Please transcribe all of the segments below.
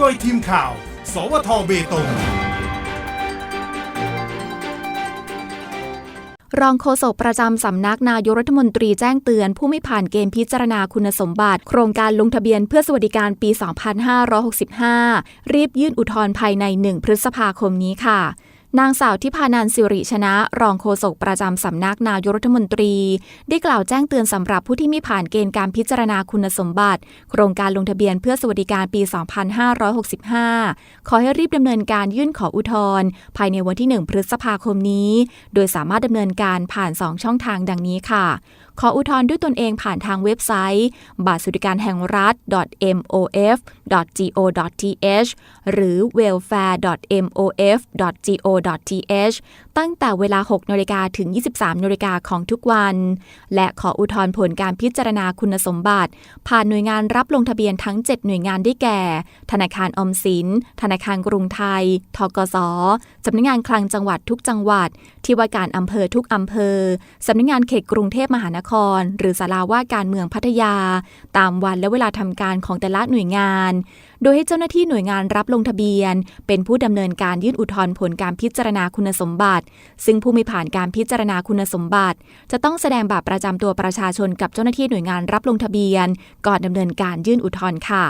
โดยทีมข่าว สวทเบตง รองโฆษกประจำสำนักนายกรัฐมนตรีแจ้งเตือนผู้ไม่ผ่านเกณฑ์พิจารณาคุณสมบัติ โครงการลงทะเบียนเพื่อสวัสดิการปี 2565 รีบยื่นอุทธรณ์ภายใน 1 พฤษภาคมนี้ค่ะ นางสาวทิพานันสิริชนะ รองโฆษกประจำสำนักนายกรัฐมนตรี ได้กล่าวแจ้งเตือนสำหรับผู้ที่ไม่ผ่านเกณฑ์การพิจารณาคุณสมบัติ โครงการลงทะเบียนเพื่อสวัสดิการปี 2565 ขอให้รีบดำเนินการยื่นขออุทธรณ์ภายในวันที่ 1 พฤษภาคมนี้ โดยสามารถดำเนินการผ่าน 2 ช่องทางดังนี้ค่ะ ขออุทธรณ์ด้วยตนเองผ่านทางเว็บไซต์ บัตรสวัสดิการแห่งรัฐ mof.go.th หรือ welfare.mof.go.th ตั้งแต่เวลา 6นาฬิกาถึง 23นาฬิกาของทุกวัน และขออุทธรณ์ผลการพิจารณาคุณสมบัติ ผ่านหน่วยงานรับลงทะเบียนทั้ง 7 หน่วยงานได้แก่ ธนาคารอมสิน ธนาคารกรุงไทย ทกสสำนักงานคลังจังหวัดทุกจังหวัด ที่ว่าการอำเภอทุกอำเภอสำนักงานเขตกรุงเทพมหานคร หรือศาลาว่าการเมืองพัทยา ตามวันและเวลาทำการของแต่ละหน่วยงาน โดยให้เจ้าหน้าที่หน่วยงานรับลงทะเบียน เป็นผู้ดำเนินการยื่นอุทธรณ์ผลการพิจารณาคุณสมบัติ ซึ่งผู้ไม่ผ่านการพิจารณาคุณสมบัติ จะต้องแสดงบัตรประจำตัวประชาชนกับเจ้าหน้าที่หน่วยงานรับลงทะเบียน ก่อนดำเนินการยื่นอุทธรณ์ค่ะ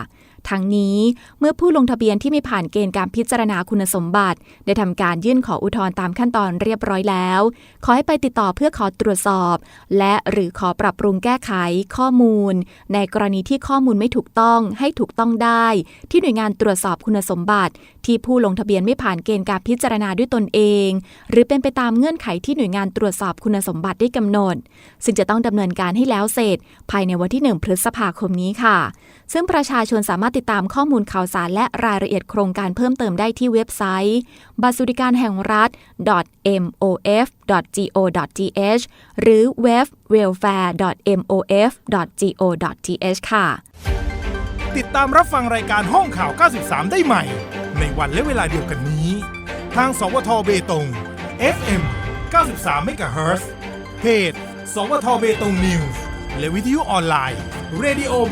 ทั้งนี้เมื่อผู้ลงทะเบียนที่ไม่ผ่านเกณฑ์การพิจารณาคุณสมบัติ ได้ทำการยื่นขออุทธรณ์ตามขั้นตอนเรียบร้อยแล้ว ขอให้ไปติดต่อเพื่อขอตรวจสอบ และหรือขอปรับปรุงแก้ไขข้อมูล ในกรณีที่ข้อมูลไม่ถูกต้องให้ถูกต้องได้ ที่หน่วยงานตรวจสอบคุณสมบัติ ที่ผู้ลงทะเบียนไม่ผ่านเกณฑ์การพิจารณาด้วยตนเอง หรือเป็นไปตามเงื่อนไขที่หน่วยงานตรวจสอบคุณสมบัติได้กำหนด ซึ่งจะต้องดำเนินการให้แล้วเสร็จ ภายในวันที่ 1 พฤษภาคมนี้ค่ะ ซึ่งประชาชนสามารถติดตามข้อมูลข่าวสารและรายละเอียดโครงการเพิ่มเติมได้ที่เว็บไซต์ บัตรสวัสดิการแห่งรัฐ mof.go.th หรือ web welfare.mof.go.th ค่ะ ติดตามรับฟังรายการห้องข่าว 93 ได้ใหม่ ในวันและเวลาเดียวกันนี้ ทาง สวทเบตง FM 93เมกะเฮิรตซ์เพจ สวทเบตงนิวส์และวิทยุออนไลน์ radio